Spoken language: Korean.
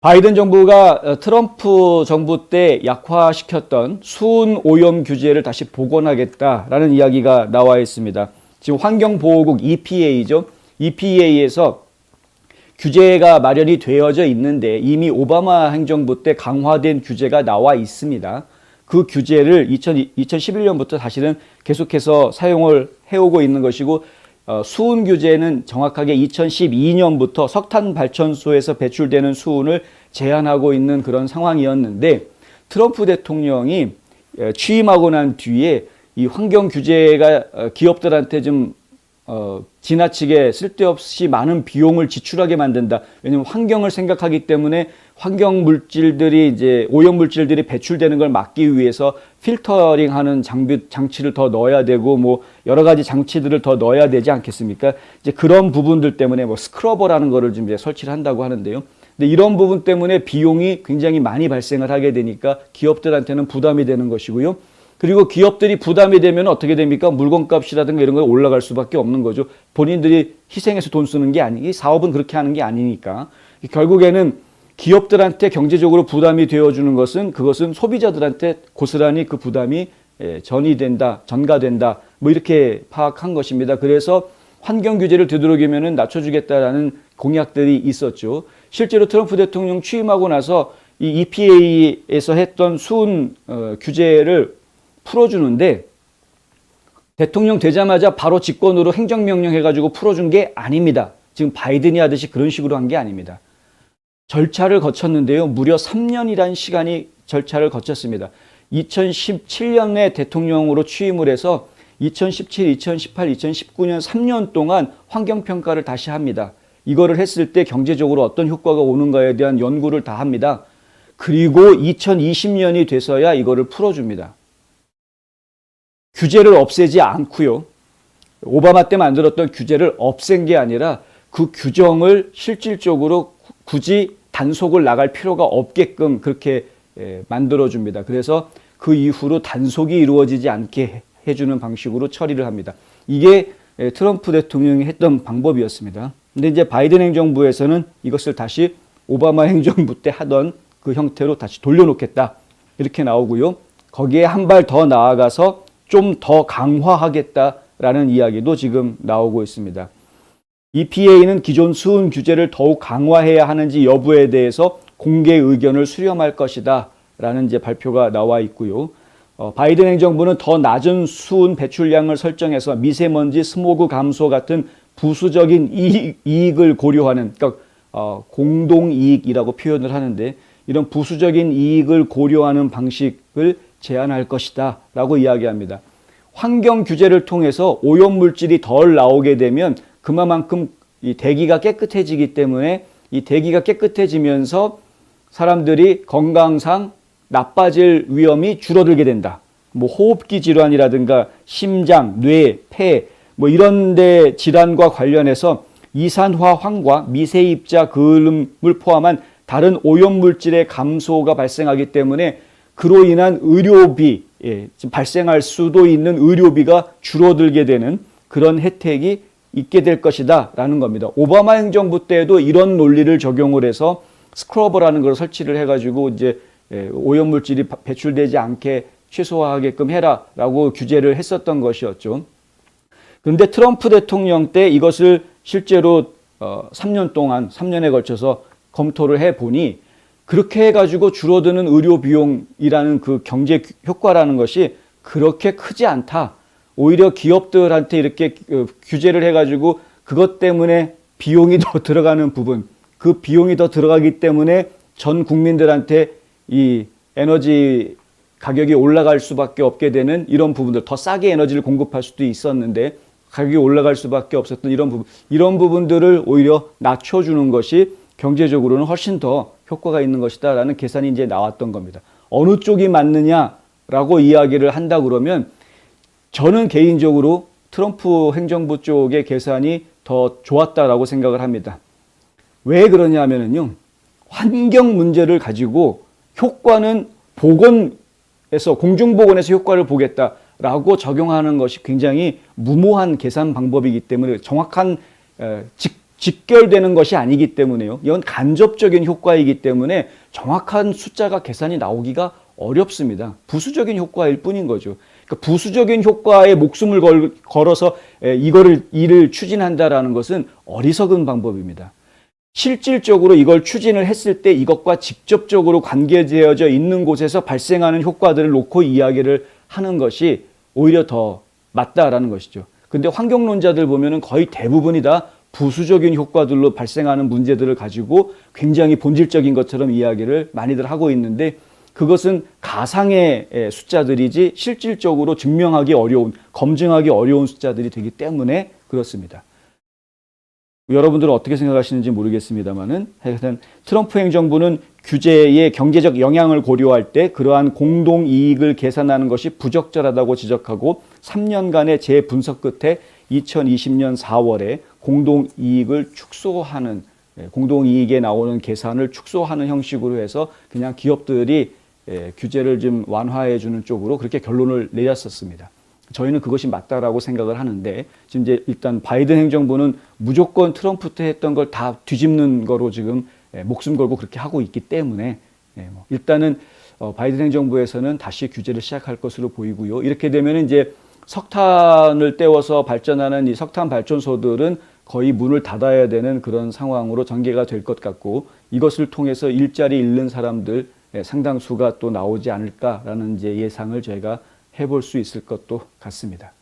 바이든 정부가 어, 트럼프 정부 때 약화시켰던 수은 오염 규제를 다시 복원하겠다라는 이야기가 나와 있습니다. 지금 환경보호국 EPA죠. EPA에서 규제가 마련이 되어져 있는데 이미 오바마 행정부 때 강화된 규제가 나와 있습니다. 그 규제를 2000, 2011년부터 사실은 계속해서 사용을 해오고 있는 것이고 어, 수은 규제는 정확하게 2012년부터 석탄 발전소에서 배출되는 수은을 제한하고 있는 그런 상황이었는데 트럼프 대통령이 에, 취임하고 난 뒤에 이 환경 규제가 어, 기업들한테 좀 어, 지나치게 쓸데없이 많은 비용을 지출하게 만든다. 왜냐하면 환경을 생각하기 때문에 환경 물질들이 이제 오염 물질들이 배출되는 걸 막기 위해서 필터링 하는 장비 장치를 더 넣어야 되고 뭐 여러 가지 장치들을 더 넣어야 되지 않겠습니까? 이제 그런 부분들 때문에 뭐 스크러버라는 거를 좀 이제 설치를 한다고 하는데요. 근데 이런 부분 때문에 비용이 굉장히 많이 발생을 하게 되니까 기업들한테는 부담이 되는 것이고요. 그리고 기업들이 부담이 되면 어떻게 됩니까? 물건값이라든가 이런 거 올라갈 수밖에 없는 거죠. 본인들이 희생해서 돈 쓰는 게 아니, 이 사업은 그렇게 하는 게 아니니까. 결국에는 기업들한테 경제적으로 부담이 되어주는 것은 그것은 소비자들한테 고스란히 그 부담이 예, 전이 된다, 전가된다, 뭐 이렇게 파악한 것입니다. 그래서 환경 규제를 되도록이면은 낮춰주겠다라는 공약들이 있었죠. 실제로 트럼프 대통령 취임하고 나서 이 EPA에서 했던 수은 어, 규제를 풀어주는데 대통령 되자마자 바로 직권으로 행정명령 해가지고 풀어준 게 아닙니다. 지금 바이든이 하듯이 그런 식으로 한 게 아닙니다. 절차를 거쳤는데요. 무려 3년이란 시간이 절차를 거쳤습니다. 2017년에 대통령으로 취임을 해서 2017, 2018, 2019년 3년 동안 환경평가를 다시 합니다. 이거를 했을 때 경제적으로 어떤 효과가 오는가에 대한 연구를 다 합니다. 그리고 2020년이 돼서야 이거를 풀어줍니다. 규제를 없애지 않고요. 오바마 때 만들었던 규제를 없앤 게 아니라 그 규정을 실질적으로 굳이 단속을 나갈 필요가 없게끔 그렇게 예, 만들어줍니다. 그래서 그 이후로 단속이 이루어지지 않게 해주는 방식으로 처리를 합니다. 이게 예, 트럼프 대통령이 했던 방법이었습니다. 근데 이제 바이든 행정부에서는 이것을 다시 오바마 행정부 때 하던 그 형태로 다시 돌려놓겠다. 이렇게 나오고요. 거기에 한 발 더 나아가서 좀 더 강화하겠다라는 이야기도 지금 나오고 있습니다. EPA는 기존 수은 규제를 더욱 강화해야 하는지 여부에 대해서 공개 의견을 수렴할 것이다. 라는 이제 발표가 나와 있고요. 어, 바이든 행정부는 더 낮은 수은 배출량을 설정해서 미세먼지 스모그 감소 같은 부수적인 이익, 이익을 고려하는, 그러니까 어, 공동 이익이라고 표현을 하는데 이런 부수적인 이익을 고려하는 방식을 제한할 것이다. 라고 이야기합니다. 환경 규제를 통해서 오염 물질이 덜 나오게 되면 그만큼 이 대기가 깨끗해지기 때문에 이 대기가 깨끗해지면서 사람들이 건강상 나빠질 위험이 줄어들게 된다. 뭐 호흡기 질환이라든가 심장, 뇌, 폐 뭐 이런 데 질환과 관련해서 이산화 황과 미세입자 그음을 포함한 다른 오염 물질의 감소가 발생하기 때문에 그로 인한 의료비 예, 발생할 수도 있는 의료비가 줄어들게 되는 그런 혜택이 있게 될 것이다 라는 겁니다. 오바마 행정부 때에도 이런 논리를 적용을 해서 스크러버라는 걸 설치를 해가지고 이제 예, 오염 물질이 배출되지 않게 최소화하게끔 해라라고 규제를 했었던 것이었죠. 그런데 트럼프 대통령 때 이것을 실제로 어, 3년 동안 3년에 걸쳐서 검토를 해 보니 그렇게 해가지고 줄어드는 의료 비용이라는 그 경제 효과라는 것이 그렇게 크지 않다. 오히려 기업들한테 이렇게 어, 규제를 해가지고 그것 때문에 비용이 더 들어가는 부분, 그 비용이 더 들어가기 때문에 전 국민들한테 이 에너지 가격이 올라갈 수밖에 없게 되는 이런 부분들, 더 싸게 에너지를 공급할 수도 있었는데 가격이 올라갈 수밖에 없었던 이런 부분, 이런 부분들을 오히려 낮춰주는 것이 경제적으로는 훨씬 더 효과가 있는 것이다라는 계산이 이제 나왔던 겁니다. 어느 쪽이 맞느냐라고 이야기를 한다 그러면 저는 개인적으로 트럼프 행정부 쪽의 계산이 더 좋았다라고 생각을 합니다. 왜 그러냐 하면은요. 환경 문제를 가지고 효과는 보건에서 공중보건에서 효과를 보겠다라고 적용하는 것이 굉장히 무모한 계산 방법이기 때문에 정확한 직 직결되는 것이 아니기 때문에요. 이건 간접적인 효과이기 때문에 정확한 숫자가 계산이 나오기가 어렵습니다. 부수적인 효과일 뿐인 거죠. 그러니까 부수적인 효과에 목숨을 걸, 걸어서 에, 이거를 일을 추진한다라는 것은 어리석은 방법입니다. 실질적으로 이걸 추진을 했을 때 이것과 직접적으로 관계되어져 있는 곳에서 발생하는 효과들을 놓고 이야기를 하는 것이 오히려 더 맞다라는 것이죠. 근데 환경론자들 보면은 거의 대부분이 다 부수적인 효과들로 발생하는 문제들을 가지고 굉장히 본질적인 것처럼 이야기를 많이들 하고 있는데 그것은 가상의 에, 숫자들이지 실질적으로 증명하기 어려운, 검증하기 어려운 숫자들이 되기 때문에 그렇습니다. 여러분들은 어떻게 생각하시는지 모르겠습니다만은 하여튼 트럼프 행정부는 규제의 경제적 영향을 고려할 때 그러한 공동 이익을 계산하는 것이 부적절하다고 지적하고 3년간의 재분석 끝에 2020년 4월에 공동 이익을 축소하는 예, 공동 이익에 나오는 계산을 축소하는 형식으로 해서 그냥 기업들이 예, 규제를 좀 완화해 주는 쪽으로 그렇게 결론을 내렸었습니다. 저희는 그것이 맞다라고 생각을 하는데 지금 이제 일단 바이든 행정부는 무조건 트럼프 때 했던 걸 다 뒤집는 거로 지금 예, 목숨 걸고 그렇게 하고 있기 때문에 예, 뭐 일단은 어, 바이든 행정부에서는 다시 규제를 시작할 것으로 보이고요. 이렇게 되면 이제 석탄을 떼워서 발전하는 이 석탄 발전소들은 거의 문을 닫아야 되는 그런 상황으로 전개가 될 것 같고 이것을 통해서 일자리 잃는 사람들 예, 상당수가 또 나오지 않을까라는 이제 예상을 저희가 해볼 수 있을 것도 같습니다.